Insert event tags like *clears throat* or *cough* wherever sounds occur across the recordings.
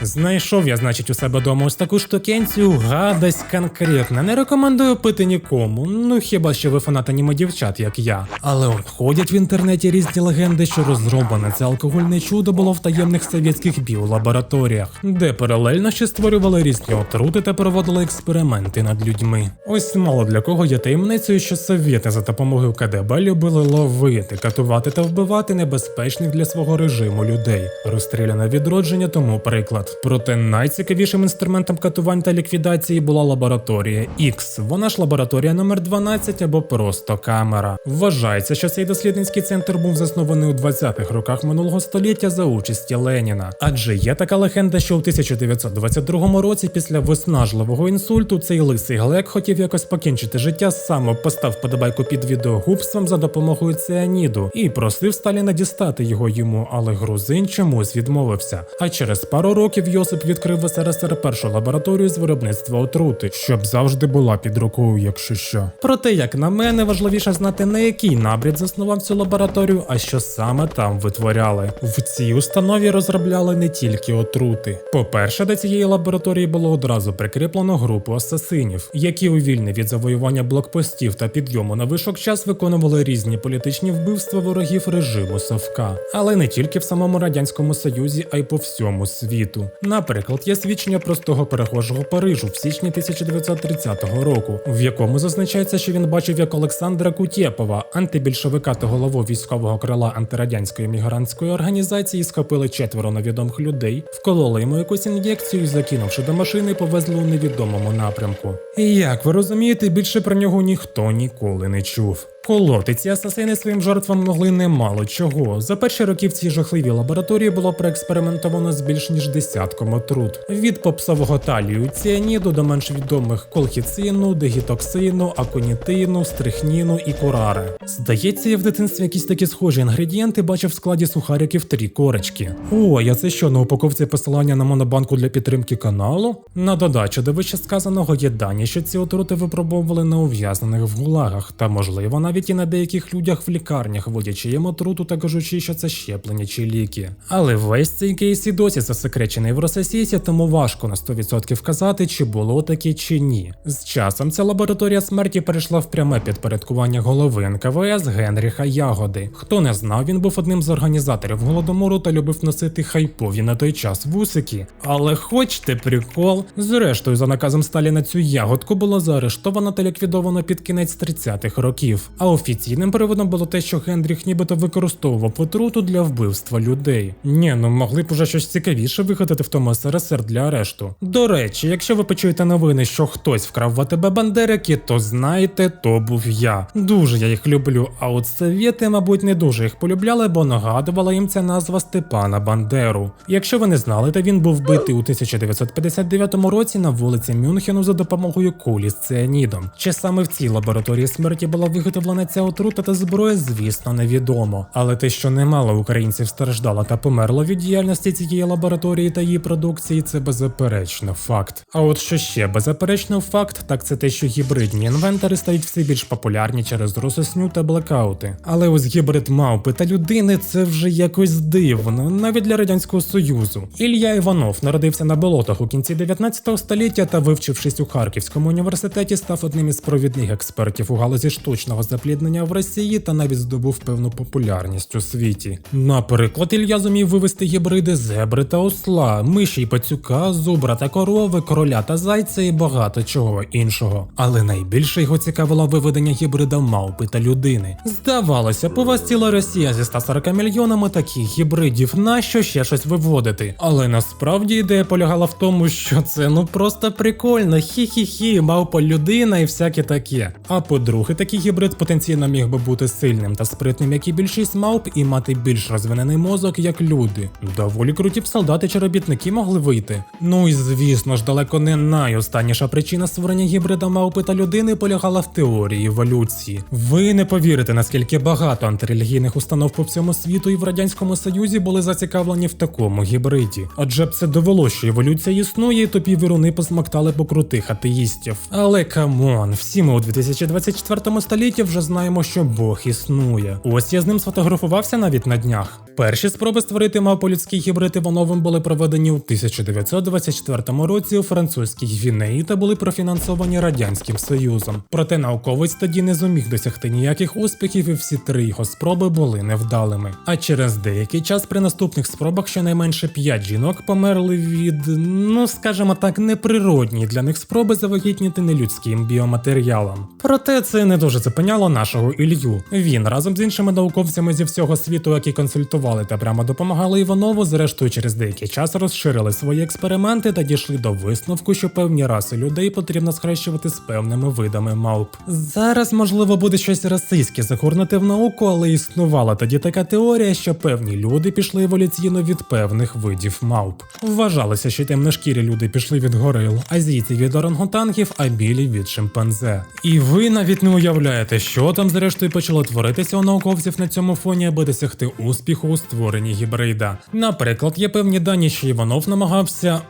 Знайшов я, значить, у себе дома ось таку штукенцію, гадость конкретна. Не рекомендую пити нікому. Ну хіба що ви фанат аніме дівчат, як я. Але от ходять в інтернеті різні легенди, що розроблене це алкогольне чудо було в таємних совєтських біолабораторіях, де паралельно ще створювали різні отрути та проводили експерименти над людьми. Ось мало для кого є таємницею, що совєти за допомогою КДБ любили ловити, катувати та вбивати небезпечних для свого режиму людей. Розстріляне відродження тому приклад. Проте найцікавішим інструментом катувань та ліквідації була лабораторія X. Вона ж лабораторія номер 12 або просто камера. Вважається, що цей дослідницький центр був заснований у 20-х роках минулого століття за участі Леніна. Адже є така легенда, що у 1922 році, після виснажливого інсульту, цей лисий глек хотів якось покінчити життя сам постав подобайку під відеогубством за допомогою ціаніду і просив Сталіна дістати його йому, але грузин чомусь відмовився. А через пару років Йосип відкрив в СРСР першу лабораторію з виробництва отрути, щоб завжди була під рукою, якщо що. Проте, як на мене, важливіше знати не який набрід заснував цю лабораторію, а що саме там витворяли. В цій установі розробляли не тільки отрути. По-перше, до цієї лабораторії було одразу прикріплено групу асасинів, які у вільний від завоювання блокпостів та підйому на вишок час виконували різні політичні вбивства ворогів режиму Совка, але не тільки в самому радянському союзі, а й по всьому світу. Наприклад, є свідчення простого перехожого Парижу в січні 1930 року, в якому зазначається, що він бачив, як Олександра Кутєпова, антибільшовика та голову військового крила антирадянської мігрантської організації, схопили четверо невідомих людей, вкололи йому якусь ін'єкцію закинувши до машини, повезли у невідомому напрямку. І як ви розумієте, більше про нього ніхто ніколи не чув. Колоти ці асасини своїм жертвам могли немало чого. За перші роки в цій жахливій лабораторії було проекспериментовано з більш ніж десятком отрут. Від попсового талію ціаніду до менш відомих колхіцину, дегітоксину, аконітину, стрихніну і курари. Здається, я в дитинстві якісь такі схожі інгредієнти бачив в складі сухариків три корочки. Ой, а це що на упаковці посилання на монобанку для підтримки каналу? На додачу до вище сказаного є дані, що ці отрути випробовували на ув'язнених в гулагах, та можливо навіть і на деяких людях в лікарнях, вводячи їм отруту та кажучи, що це щеплення чи ліки. Але весь цей кейс і досі засекречений в Рососіті, тому важко на 100% казати, чи було таке чи ні. З часом ця лабораторія смерті перейшла в пряме підпорядкування голови НКВС Генріха Ягоди. Хто не знав, він був одним з організаторів голодомору та любив носити хайпові на той час вусики. Але хочете прикол? Зрештою, за наказом Сталіна цю ягодку було заарештовано та ліквідовано під кінець 30-х років. Офіційним приводом було те, що Генріх нібито використовував отруту для вбивства людей. Ні, ну могли б уже щось цікавіше вигадати в тому СРСР для арешту. До речі, якщо ви почуєте новини, що хтось вкрав в АТБ бандерики, то знайте, то був я. Дуже я їх люблю. А от совєти, мабуть, не дуже їх полюбляли, бо нагадувала їм ця назва Степана Бандеру. Якщо ви не знали, то він був вбитий у 1959 році на вулиці Мюнхену за допомогою кулі з ціанідом. Чи саме в цій лабораторії смерті була виготовлена ця отрута та зброя, звісно, невідомо. Але те, що немало українців страждало та померло від діяльності цієї лабораторії та її продукції, це беззаперечно факт. А от що ще беззаперечно факт, так це те, що гібридні інвентори стають все більш популярні через русосню та блекаути. Але ось гібрид мавпи та людини це вже якось дивно, навіть для радянського союзу. Ілля Іванов народився на болотах у кінці 19 століття та, вивчившись у Харківському університеті, став одним із провідних експертів у галузі штучного запліднення в Росії та навіть здобув певну популярність у світі. Наприклад, Ілля зумів вивести гібриди зебри та осла, миші й пацюка, зубра та корови, короля та зайця і багато чого іншого. Але найбільше його цікавило виведення гібрида мавпи та людини. Здавалося, у вас ціла Росія зі 140 мільйонами таких гібридів, нащо ще щось виводити? Але насправді ідея полягала в тому, що це ну просто прикольно, хі-хі-хі, мавпа людина і всяке таке. А по-друге, такий гібрид потенційно міг би бути сильним та спритним, як і більшість мавп, і мати більш розвинений мозок, як люди. Доволі круті б солдати чи робітники могли вийти. Ну і звісно ж, далеко не найостанніша причина створення гібрида мавпи та людини полягала в теорії еволюції. Ви не повірите, наскільки багато антирелігійних установ по всьому світу і в радянському союзі були зацікавлені в такому гібриді. Адже б це довело, що еволюція існує, і тупі вируни посмоктали по крутих атеїстів. Але камон, всі ми у 2024 столітті вже вже знаємо, що Бог існує. Ось я з ним сфотографувався навіть на днях. Перші спроби створити мавполюдський гібрид Івановим були проведені у 1924 році у французькій Гвінеї та були профінансовані радянським союзом. Проте науковець тоді не зуміг досягти ніяких успіхів, і всі три його спроби були невдалими. А через деякий час при наступних спробах щонайменше п'ять жінок померли від, ну скажімо так, неприродній для них спроби завагітніти нелюдським біоматеріалом. Проте це не дуже зупиняло нашого Ілью. Він разом з іншими науковцями зі всього світу, які консультували та прямо допомагали Іванову, зрештою через деякий час розширили свої експерименти та дійшли до висновку, що певні раси людей потрібно схрещувати з певними видами мавп. Зараз можливо буде щось расистське загорнути в науку, але існувала тоді така теорія, що певні люди пішли еволюційно від певних видів мавп. Вважалося, що темношкірі люди пішли від горил, азійці від орангутангів, а білі від шимпанзе. І ви навіть не уявляєте, що там зрештою почало творитися у науковців на цьому фоні, аби досягти успіху у створенні гібрида. Наприклад, є певні дані, що Іванов намагався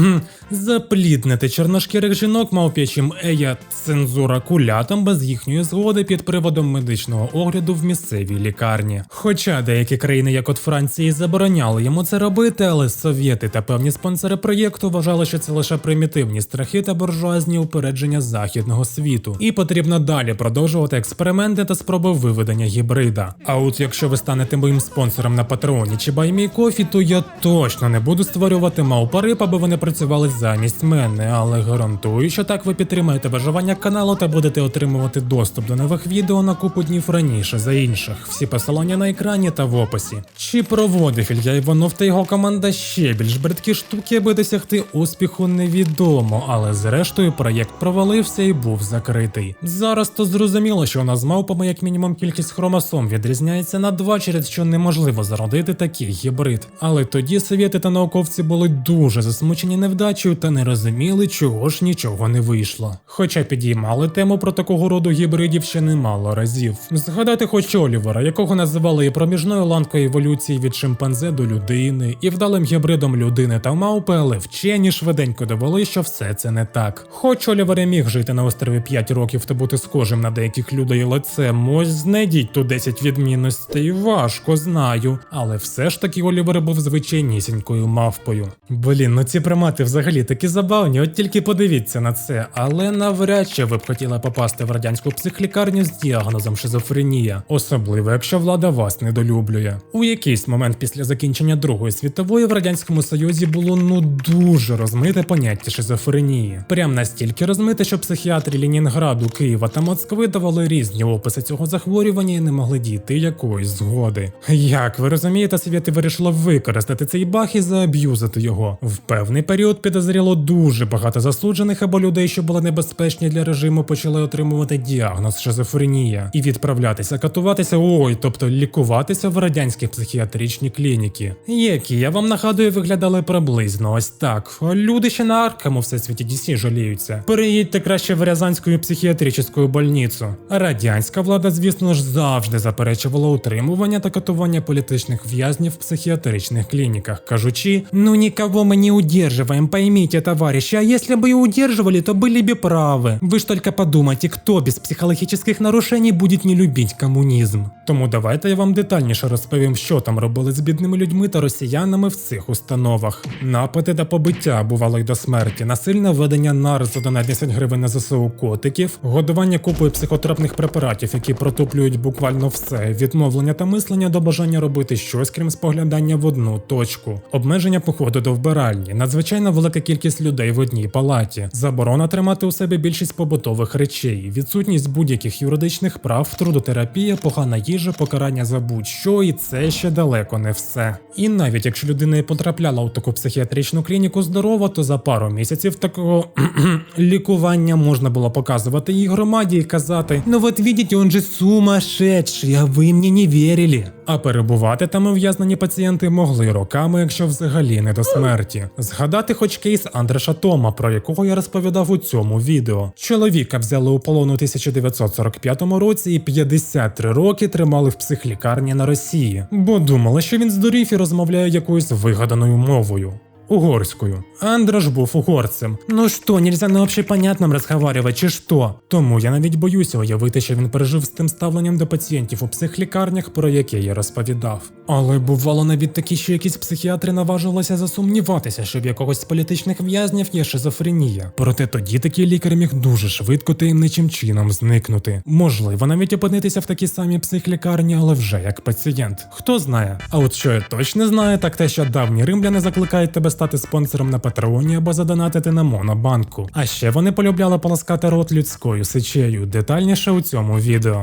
*clears throat* запліднити чорношкірих жінок мавп'ячим ея цензура кулятам без їхньої згоди під приводом медичного огляду в місцевій лікарні. Хоча деякі країни, як от Франції, забороняли йому це робити, але совєти та певні спонсори проєкту вважали, що це лише примітивні страхи та буржуазні упередження західного світу, і потрібно далі продовжувати експерименти та спроби виведення гібрида. А от якщо ви станете моїм спонсором на Патреоні чи Баймій-Кофі, то я точно не буду створювати мавпариб, аби вони працювали замість мене, але гарантую, що так ви підтримаєте виживання каналу та будете отримувати доступ до нових відео на купу днів раніше за інших. Всі посилання на екрані та в описі. Чи проводив Ілья Іванов та його команда ще більш бридкі штуки, аби досягти успіху, невідомо, але зрештою проєкт провалився і був закритий. Зараз то зрозуміло, що у з мавпами як мінімум кількість хромосом відрізняється на два, через що неможливо зародити такий гібрид. Але тоді совєти та науковці були дуже засмучені невдачею та не розуміли, чого ж нічого не вийшло. Хоча підіймали тему про такого роду гібридів ще немало разів. Згадати хоч Олівера, якого називали і проміжною ланкою еволюції від шимпанзе до людини, і вдалим гібридом людини та мавпи, але вчені швиденько довели, що все це не так. Хоч Олівер і міг жити на острові 5 років та бути схожим на деяких людей лицем, ось знайдіть тут 10 відмінностей, важко знаю. Але все ж таки Олівер був звичайнісінькою мавпою. Блін, ну ці примати взагалі такі забавні, от тільки подивіться на це. Але навряд чи ви б хотіли попасти в радянську психлікарню з діагнозом шизофренія, особливо якщо влада вас недолюблює. У якийсь момент після закінчення Другої світової в радянському союзі було ну дуже розмите поняття шизофренії. Прям настільки розмите, що психіатри Ленінграду, Києва та Москви давали різні описи цього захворювання і не могли дійти якоїсь згоди. Як ви розумієте, совєти вирішили використати цей баг і зааб'юзити його. В певний період підозріло дуже багато засуджених або людей, що були небезпечні для режиму, почали отримувати діагноз шизофренія і відправлятися катуватися, ой, тобто лікуватися в радянські психіатричні клініки, які я вам нагадую виглядали приблизно ось так. Люди ще на аркам у всесвіті DC жаліються. Переїдьте краще в Рязанську психіатричну больницю. Радянська влада, звісно ж, завжди заперечувала утримування та катування політичних в'язнів в психіатричних клініках, кажучи, ну никого мы не удерживаем, поймите, товарищи, а если бы и удерживали, то были бы правы. Вы ж только подумайте, кто без психологических нарушений будет не любить комунізм. Тому давайте я вам детальніше розповім, що там робили з бідними людьми та росіянами в цих установах. Напади та побиття бувало й до смерті, насильне введення нар за 11 гривень на ЗСУ котиків, годування купою психотропних препаратів, які протуплюють буквально все, відмовлення та мислення до бажання робити щось, крім споглядання в одну точку, обмеження походу до вбиральні, надзвичайно велика кількість людей в одній палаті, заборона тримати у себе більшість побутових речей, відсутність будь-яких юридичних прав, трудотерапія, погана їжа, покарання за будь-що, і це ще далеко не все. І навіть якщо людина і потрапляла у таку психіатричну клініку здорова, то за пару місяців такого *clears throat* лікування можна було показувати їй громаді і казати: ну от видите, он же сумасшедший, а ви мені не вірили. А перебувати там ув'язнені пацієнти могли роками, якщо взагалі не до смерті. Згадати хоч кейс Андреша Тома, про якого я розповідав у цьому відео. Чоловіка взяли у полон у 1945 році і 53 роки тримали в психлікарні на Росії, бо думали, що він здурів і розмовляє якоюсь вигаданою мовою. Угорською. Андрош був угорцем. Ну що, нельзя на общепонятном розговаривать, чи що? Тому я навіть боюся уявити, що він пережив з тим ставленням до пацієнтів у психлікарнях, про яке я розповідав. Але бувало навіть такі, що якісь психіатри наважувалися засумніватися, що в якогось з політичних в'язнів є шизофренія. Проте тоді такий лікар міг дуже швидко таємничим чином зникнути. Можливо, навіть опинитися в такій самій психлікарні, але вже як пацієнт. Хто знає? А от що я точно знаю, так те, що давні римляни закликають тебе стати спонсором на Патреоні або задонатити на Монобанку. А ще вони полюбляли полоскати рот людською сечею. Детальніше у цьому відео.